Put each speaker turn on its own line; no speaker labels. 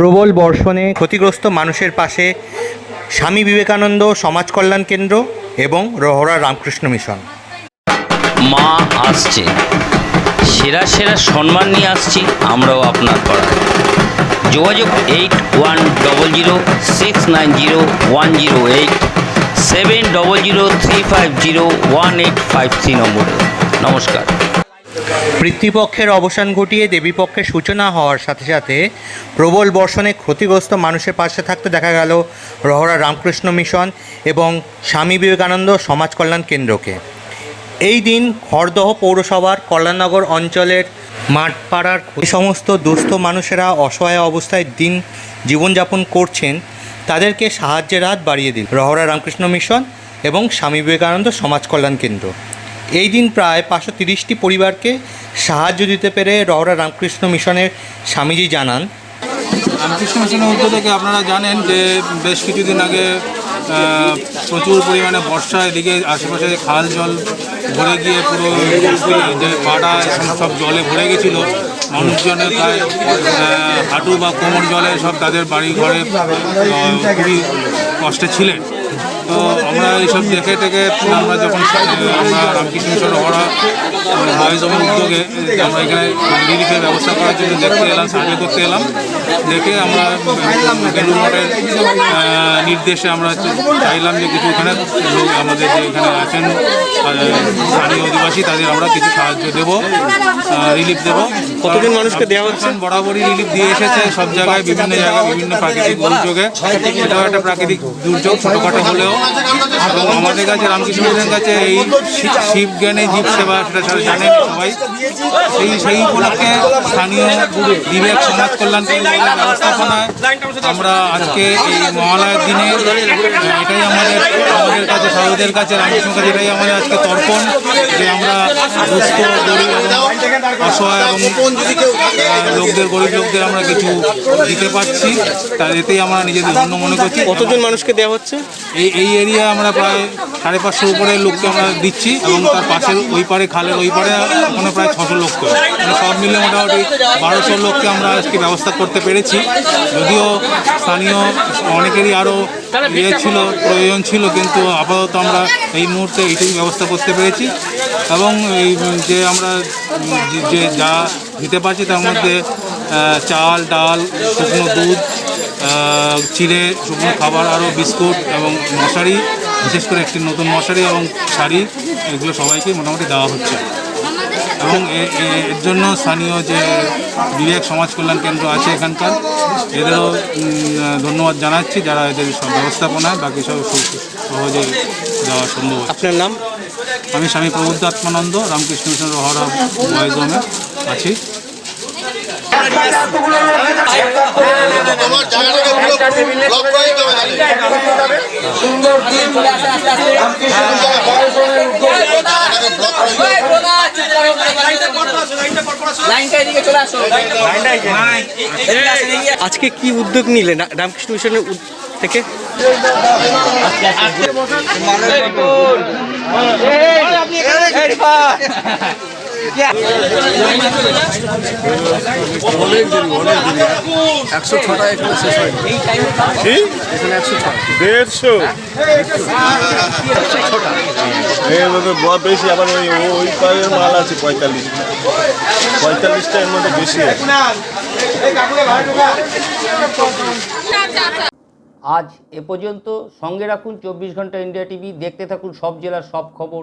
প্রবল বর্ষণে ক্ষতিগ্রস্ত মানুষের পাশে স্বামী বিবেকানন্দ সমাজ কল্যাণ কেন্দ্র এবং রহরা রামকৃষ্ণ মিশন।
মা আসছে। সেরা সেরা সম্মান নিয়ে আসছি আমরাও আপনার পাড়ায়। যোগাযোগ eight one double zero six nine zero one zero eight seven double zero three five zero one eight five three নম্বরে। নমস্কার।
পিতৃপক্ষের অবসান ঘটিয়ে দেবীপক্ষের সূচনা হওয়ার সাথে সাথে প্রবল বর্ষণে ক্ষতিগ্রস্ত মানুষের পাশে থাকতে দেখা গেল রহরা রামকৃষ্ণ মিশন এবং স্বামী বিবেকানন্দ সমাজ কল্যাণ কেন্দ্রকে। এই দিন খড়দহ পৌরসভার কল্যাণনগর অঞ্চলের মাঠপাড়ার এই সমস্ত দুস্থ মানুষেরা অসহায় অবস্থায় দিন জীবনযাপন করছেন, তাদেরকে সাহায্যের হাত বাড়িয়ে দিল রহরা রামকৃষ্ণ মিশন এবং স্বামী বিবেকানন্দ সমাজ কল্যাণ কেন্দ্র। এই দিন প্রায় পাঁচশো তিরিশটি পরিবারকে সাহায্য দিতে পেরে রহরা রামকৃষ্ণ মিশনের স্বামীজি জানান।
রামকৃষ্ণ মিশনের উদ্যোগ থেকে আপনারা জানেন যে বেশ কিছুদিন আগে প্রচুর পরিমাণে বর্ষা এদিকে আশেপাশে খাল জল ভরে গিয়ে পুরো যে পাড়া সব জলে ভরে গেছিল। মানুষজনের প্রায় হাঁটু বা কোমর জলে সব তাদের বাড়ি ঘরে খুবই কষ্টে ছিলেন। তো আমরা এইসব দেখে থেকে আমরা যখন রামকৃষ্ণ মিশন হওয়া উদ্যোগে আমরা এখানে রিলিফের ব্যবস্থা করার জন্য দেখতে এলাম, সার্ভে করতে এলাম দেখে আমরা বেলুর মঠের নির্দেশে আমরা চাইলাম যে কিছু এখানে আমাদের যে এখানে আছেন স্থানীয় অধিবাসী তাদের আমরা কিছু সাহায্য দেবো রিলিফ দেবো। কতদিন মানুষকে দেওয়া হচ্ছে? বরাবরই রিলিফ দিয়ে এসেছে সব জায়গায় বিভিন্ন জায়গায় বিভিন্ন প্রাকৃতিক দুর্যোগে। এটাও একটা প্রাকৃতিক দুর্যোগ ছোটোখাটো হলেও। এবং আমাদের কাছে রামকৃষ্ণ মিশনের কাছে এই শিব জ্ঞানে জীব সেবা সেটা সবাই জানেন সবাই। সেই সেই উপলক্ষে স্থানীয় বিবেক সমাজ কল্যাণ ব্যবস্থাপনায় আমরা আজকে এই মহালয়ের দিনে এটাই আমাদের আমাদের কাছে সাধুদের কাছে রামকৃষ্ণ কাছে এটাই আমাদের আজকে তর্পণ যে আমরা দুস্থ গরিব অসহায় এবং লোকদের গরিব লোকদের আমরা কিছু দিতে পারছি। তার এতেই আমরা নিজেদের ধন্য মনে করছি।
কতজন মানুষকে দেওয়া হচ্ছে?
এই এই এরিয়া আমরা প্রায় সাড়ে পাঁচশো উপরে লোককে আমরা দিচ্ছি এবং তার পাশের ওই পারে খালের ওই পারে ওখানে প্রায় ছশো লোককে। মানে সব মিলে মোটামুটি বারোশো লোককে আমরা আজকে ব্যবস্থা করতে পেরেছি। যদিও স্থানীয় অনেকেরই আরও ইয়ে ছিল, প্রয়োজন ছিল, কিন্তু আপাতত আমরা এই মুহূর্তে এইটুকু ব্যবস্থা করতে পেরেছি এবং এই যে আমরা যে যা দিতে পারছি তার মধ্যে চাল, ডাল, শুকনো দুধ চিড়ে, শুকনো খাবার, আরও বিস্কুট এবং মশারি, বিশেষ করে একটি নতুন মশারি এবং শাড়ি, এগুলো সবাইকে মোটামুটি দেওয়া হচ্ছে। এবং এর জন্য স্থানীয় যে বিবেক সমাজ কল্যাণ কেন্দ্র আছে এখানকার এদেরও ধন্যবাদ জানাচ্ছি যারা এদের সব ব্যবস্থাপনায় বাকি সব সহজে দেওয়া সম্ভব
আপনার নাম?
আমি স্বামী প্রবুদ্ধ আত্মানন্দ রামকৃষ্ণ মিশন রহরা আছি।
তোমার জায়গাটাকে পুরো ব্লক করে দিতে হবে তাহলে। জায়গাটাকে ব্লক করে দিতে হবে।
আজকে কি উদ্যোগ নিলে রামকৃষ্ণ মিশনের
একশো ছটা এখানে শেষ হয়নি। এখানে একশো ছটা।
দেড়শো? এর মধ্যে বেশি আবার ওই ওই পায়ের মাল আছে পঁয়তাল্লিশটা পঁয়তাল্লিশটা এর মধ্যে বেশি আছে।
আজ এ পর্যন্ত সঙ্গে রাখুন চব্বিশ ঘণ্টা ইন্ডিয়া টিভি। দেখতে থাকুন সব জেলার সব খবর।